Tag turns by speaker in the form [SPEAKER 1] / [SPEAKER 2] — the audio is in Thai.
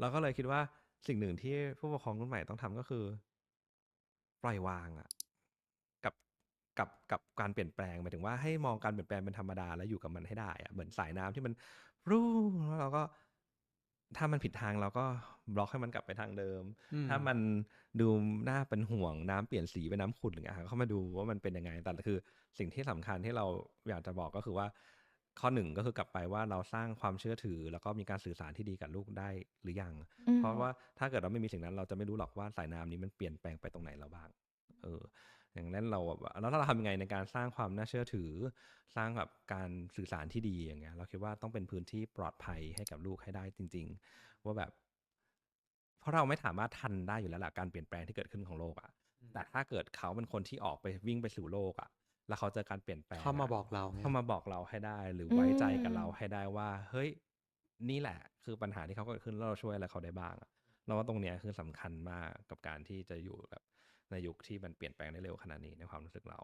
[SPEAKER 1] เราก็เลยคิดว่าสิ่งหนึ่งที่ผู้ปกครองรุ่นใหม่ต้องทำก็คือ ปล่อยวางอะกับกับกับการเปลี่ยนแปลงหมายถึงว่าให้มองการเปลี่ยนแปลงเป็นธรรมดาแล้วอยู่กับมันให้ได้อะเหมือนสายน้ำที่มันรูแล้วเราก็ ถ้ามันผิดทางเราก็บล็อกให้มันกลับไปทางเดิม
[SPEAKER 2] อืม
[SPEAKER 1] ถ้ามันดูน่าเป็นห่วงน้ำเปลี่ยนสีเป็นน้ำขุ่นอย่างเงี้ยเข้ามาดูว่ามันเป็นยังไงแต่คือ สิ่งที่สำคัญที่เราอยากจะบอกก็คือว่า ข้อหนึ่งก็คือกลับไปว่าเราสร้างความเชื่อถือ แล้วก็มีการสื่อสารที่ดีกับลูกได้หรือยัง
[SPEAKER 3] อืม
[SPEAKER 1] เพราะว่าถ้าเกิดเราไม่มีสิ่งนั้น เราจะไม่รู้หรอกว่าสายน้ำนี้มันเปลี่ยนแปลงไปตรงไหนเราบ้าง เออ อย่างนั้นเราแบบแล้วถ้าเราทำยังไงในการสร้างความน่าเชื่อถือ สร้างแบบการสื่อสารที่ดีอย่างเงี้ย เราคิดว่าต้องเป็นพื้นที่ปลอดภัยให้กับลูกให้ได้จริง ๆ ว่าแบบ เพราะเราไม่สามารถทันได้อยู่แล้วล่ะการเปลี่ยนแปลงที่เกิดขึ้นของโลกอะแต่ถ้าเกิดเขาเป็นคนที่ออกไปวิ่งไปสู่โลกอะ แล้วเขาเจอการเปลี่ยนแปลง
[SPEAKER 2] เข้ามาะบอกเราไง
[SPEAKER 1] เข้ามาบอกเราให้ได้ หรือ
[SPEAKER 3] อืม
[SPEAKER 1] ไว้ใจกับเราให้ได้ว่า เฮ้ยนี่แหละ คือปัญหาที่เขาเกิดขึ้นแล้วเราช่วยอะไรเขาได้บ้างอะเราว่าตรงเนี้ยคือสำคัญมากกับการที่จะอยู่แบบในยุคที่มันเปลี่ยนแปลงได้เร็วขนาดนี้ในความรู้สึกเรา